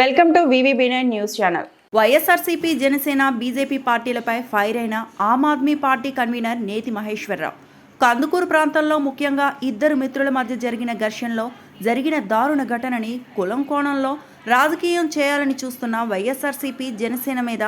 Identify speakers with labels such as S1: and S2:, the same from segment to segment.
S1: Welcome to VVB nine news channel.
S2: YSRCP Janasena BJP పార్టీలపై fire అయిన Aam Aadmi party convener Neti Maheswararao. Kandukur ప్రాంతంలో ముఖ్యంగా ఇద్దరు మిత్రుల మధ్య జరిగిన ఘర్షణలో జరిగిన దారుణ ఘటనని కులం కోణంలో రాజకీయం చేయాలని చూస్తున్న వైఎస్ఆర్సీపీ జనసేన మీద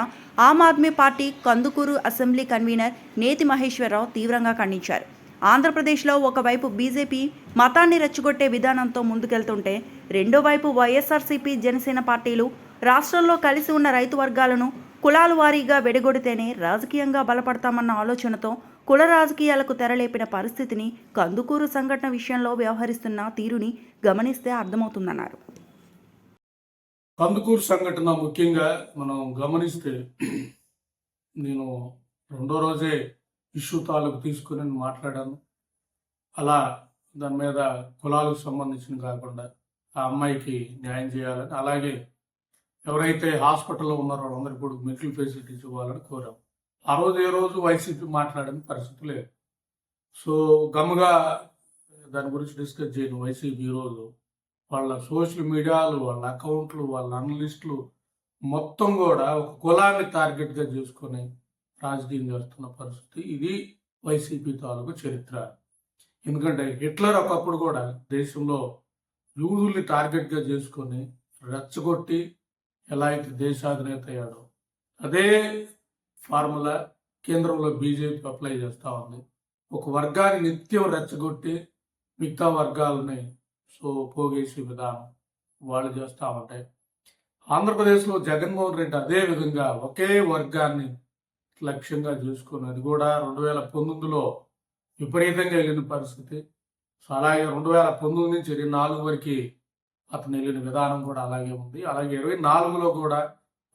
S2: Aam Aadmi Party Kandukur assembly convener Neti Maheswararao తీవ్రంగా ఖండించారు. ఆంధ్రప్రదేశ్లో ఒకవైపు బీజేపీ మతాన్ని రెచ్చగొట్టే విధానంతో ముందుకెళ్తుంటే రెండో వైపు వైఎస్ఆర్సీపీ జనసేన పార్టీలు రాష్ట్రంలో కలిసి ఉన్న రైతు వర్గాలను కులాల వారీగా వెడగొడితేనే రాజకీయంగా బలపడతామన్న ఆలోచనతో కుల రాజకీయాలకు తెరలేపిన పరిస్థితిని కందుకూరు సంఘటన విషయంలో వ్యవహరిస్తున్న తీరుని గమనిస్తే అర్థమవుతుందన్నారు.
S3: కందుకూరు సంఘటన ముఖ్యంగా మనం గమనిస్తే నేను రెండో రోజే ఇష్యూ తాలూకు తీసుకుని మాట్లాడాను. అలా దాని మీద కులాలకు సంబంధించిన కాకుండా ఆ అమ్మాయికి న్యాయం చేయాలని అలాగే ఎవరైతే హాస్పిటల్లో ఉన్నారో వాళ్ళందరికీ కూడా మెడికల్ ఫెసిలిటీస్ ఇవ్వాలని కోరాం. ఆ రోజు ఏ రోజు వైసీపీ మాట్లాడిన పరిస్థితి లేదు. సో గమ్ముగా దాని గురించి డిస్కస్ చేయను. వైసీపీ ఈరోజు వాళ్ళ సోషల్ మీడియాలు వాళ్ళ అకౌంట్లు వాళ్ళ అనలిస్టులు మొత్తం కూడా ఒక కులాన్ని టార్గెట్గా చేసుకొని రాజకీయం చేస్తున్న పరిస్థితి. ఇది వైసీపీ తాలూకు చరిత్ర. ఎందుకంటే హిట్లర్ ఒకప్పుడు కూడా దేశంలో యూదుల్ని టార్గెట్గా చేసుకొని రెచ్చగొట్టి ఎలా అయితే దేశాధినేత అయ్యాడో అదే ఫార్ములా కేంద్రంలో బీజేపీ అప్లై చేస్తూ ఉంది. ఒక వర్గాన్ని నిత్యం రెచ్చగొట్టి మిగతా వర్గాలని సో పోగేసే విధానం వాళ్ళు చేస్తూ ఉంటాయి ఆంధ్రప్రదేశ్లో జగన్మోహన్ రెడ్డి అదే విధంగా ఒకే వర్గాన్ని లక్ష్యంగా చూసుకుని అది కూడా రెండు వేల పంతొమ్మిదిలో విపరీతంగా వెళ్ళిన పరిస్థితి. సో అలాగే రెండు వేల పంతొమ్మిది నుంచి ఇరవై నాలుగు వరకు అతను వెళ్ళిన విధానం కూడా అలాగే ఉంది. అలాగే ఇరవై నాలుగులో కూడా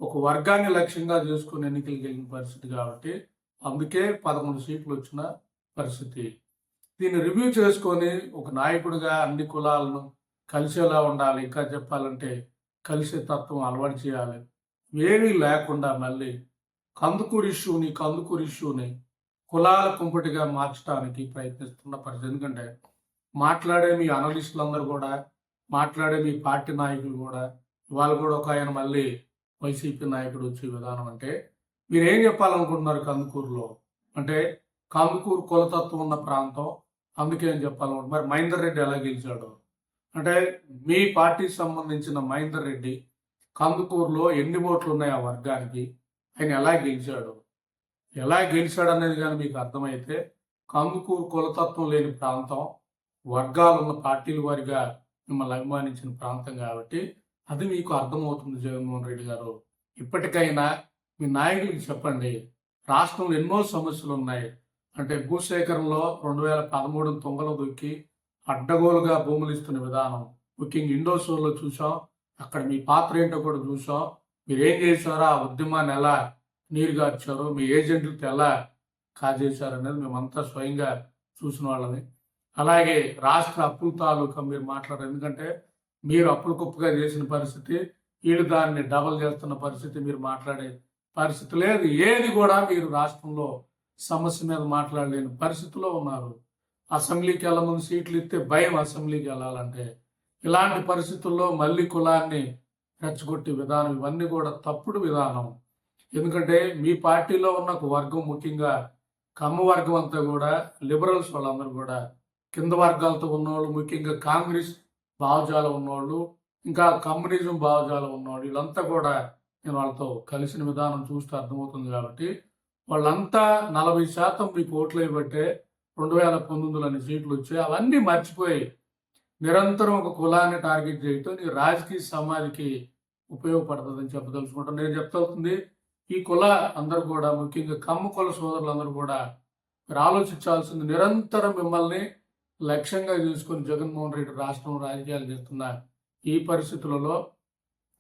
S3: ఒక వర్గాన్ని లక్ష్యంగా చేసుకుని ఎన్నికలకు వెళ్ళిన పరిస్థితి కాబట్టి అందుకే పదకొండు సీట్లు వచ్చిన పరిస్థితి. దీన్ని రివ్యూ చేసుకొని ఒక నాయకుడిగా అన్ని కులాలను కలిసేలా ఉండాలి. ఇంకా చెప్పాలంటే కలిసే తత్వం అలవాటు చేయాలి. ఏమీ లేకుండా మళ్ళీ కందుకూరి ఇష్యూని కందుకూరి ఇష్యూని కులాల కుంపటిగా మార్చడానికి ప్రయత్నిస్తున్న పరిస్థితి. ఎందుకంటే మాట్లాడే మీ అనలిస్టులందరూ కూడా మాట్లాడే మీ పార్టీ నాయకులు కూడా ఇవాళ కూడా ఒక ఆయన మళ్ళీ వైసీపీ నాయకుడు వచ్చే విధానం అంటే మీరు ఏం చెప్పాలనుకుంటున్నారు కందుకూరులో? అంటే కందుకూరు కులతత్వం ఉన్న ప్రాంతం అందుకే ఏం చెప్పాలనుకుంటున్నారు. మరి మహేందర్ రెడ్డి ఎలా గెలిచాడు? అంటే మీ పార్టీకి సంబంధించిన మహేందర్ రెడ్డి కందుకూరులో ఎన్ని ఓట్లు ఉన్నాయి ఆ వర్గానికి? ఆయన ఎలా గెలిచాడు. ఎలా గెలిచాడు అనేది కానీ మీకు అర్థమైతే కందుకూరు కులతత్వం లేని ప్రాంతం వర్గాలు ఉన్న పార్టీల వారిగా మిమ్మల్ని అభిమానించిన ప్రాంతం కాబట్టి అది మీకు అర్థమవుతుంది జగన్మోహన్ రెడ్డి గారు. ఇప్పటికైనా మీ నాయకుడికి చెప్పండి రాష్ట్రంలో ఎన్నో సమస్యలు ఉన్నాయి. అంటే భూసేకరణలో రెండు వేల పదమూడు తొంగలు దొక్కి అడ్డగోలుగా భూములు ఇస్తున్న విధానం. ముఖ్యంగా ఇండోసోర్లో చూసాం అక్కడ మీ పాత్ర ఏంటో కూడా చూసాం. మీరు ఏం చేశారో? ఆ ఉద్యమాన్ని ఎలా నీరుగార్చారో మీ ఏజెంట్లతో ఎలా కాజేశారు అనేది మేమంతా స్వయంగా చూసిన వాళ్ళని అలాగే రాష్ట్ర అప్పుల తాలూకా మీరు మాట్లాడారు. ఎందుకంటే మీరు అప్పులు కుప్పగా చేసిన పరిస్థితి వీళ్ళు దాన్ని డబల్ చేస్తున్న పరిస్థితి మీరు మాట్లాడే పరిస్థితి లేదు. ఏది కూడా మీరు రాష్ట్రంలో సమస్య మీద మాట్లాడలేని పరిస్థితిలో ఉన్నారు. అసెంబ్లీకి వెళ్ళమని సీట్లు ఇస్తే భయం అసెంబ్లీకి వెళ్ళాలంటే. ఇలాంటి పరిస్థితుల్లో మళ్ళీ కులాన్ని రెచ్చగొట్టే విధానం ఇవన్నీ కూడా తప్పుడు విధానం. ఎందుకంటే మీ పార్టీలో ఉన్న ఒక వర్గం ముఖ్యంగా కమ్మ వర్గం అంతా కూడా లిబరల్స్ వాళ్ళందరూ కూడా కింద వర్గాలతో ఉన్నవాళ్ళు ముఖ్యంగా కాంగ్రెస్ భావజాలం ఉన్నవాళ్ళు ఇంకా కమ్యూనిజం భావజాలం ఉన్నవాళ్ళు వీళ్ళంతా కూడా నేను వాళ్ళతో కలిసిన విధానం చూస్తే అర్థమవుతుంది కాబట్టి వాళ్ళంతా నలభై శాతం మీకు ఓట్లు వేయబట్టే రెండు వేల పంతొమ్మిదిలో సీట్లు వచ్చాయి. అవన్నీ మర్చిపోయి నిరంతరం ఒక కులాన్ని టార్గెట్ చేయటం నీ రాజకీయ సమాధికి ఉపయోగపడుతుందని చెప్పదలుచుకుంటాను నేను చెప్తవుతుంది ఈ కుల అందరూ కూడా ముఖ్యంగా కమ్మ కుల సోదరులందరూ కూడా మీరు ఆలోచించాల్సింది నిరంతరం మిమ్మల్ని లక్ష్యంగా తీసుకొని జగన్మోహన్ రెడ్డి రాష్ట్రం రాజకీయాలు చేస్తున్న ఈ పరిస్థితులలో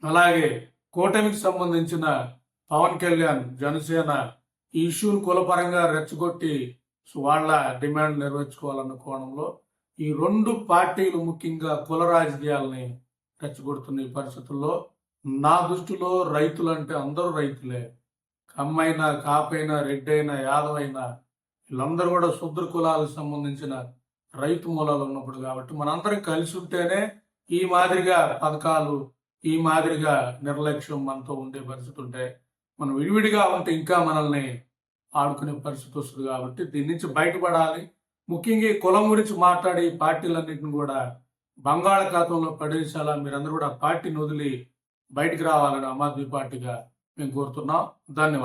S3: అలాగే కూటమికి సంబంధించిన పవన్ కళ్యాణ్ జనసేన ఈ ఇష్యూను కులపరంగా రెచ్చగొట్టి వాళ్ళ డిమాండ్ నెరవేర్చుకోవాలన్న కోణంలో ఈ రెండు పార్టీలు ముఖ్యంగా కుల రాజకీయాలని రెచ్చగొడుతున్న ఈ పరిస్థితుల్లో. నా దృష్టిలో రైతులు అంటే అందరూ రైతులే. కమ్మైనా కాపైనా రెడ్డైనా యాదవ్ అయినా వీళ్ళందరూ కూడా శుద్ర కులాలకు సంబంధించిన రైతు మూలాలు ఉన్నప్పుడు కాబట్టి మనందరం కలిసి ఉంటేనే ఈ మాదిరిగా పథకాలు ఈ మాదిరిగా నిర్లక్ష్యం మనతో ఉండే పరిస్థితి ఉంటే మనం విడివిడిగా ఉంటే ఇంకా మనల్ని ఆడుకునే పరిస్థితి వస్తుంది కాబట్టి దీని నుంచి బయటపడాలి. ముఖ్యంగా ఈ కులం గురించి మాట్లాడి ఈ పార్టీలన్నింటిని కూడా బంగాళాఖాతంలో పడేసేలా మీరందరూ కూడా పార్టీని వదిలి బయటికి రావాలని ఆమ్ ఆద్మీ పార్టీగా మేము కోరుతున్నాం. ధన్యవాదాలు.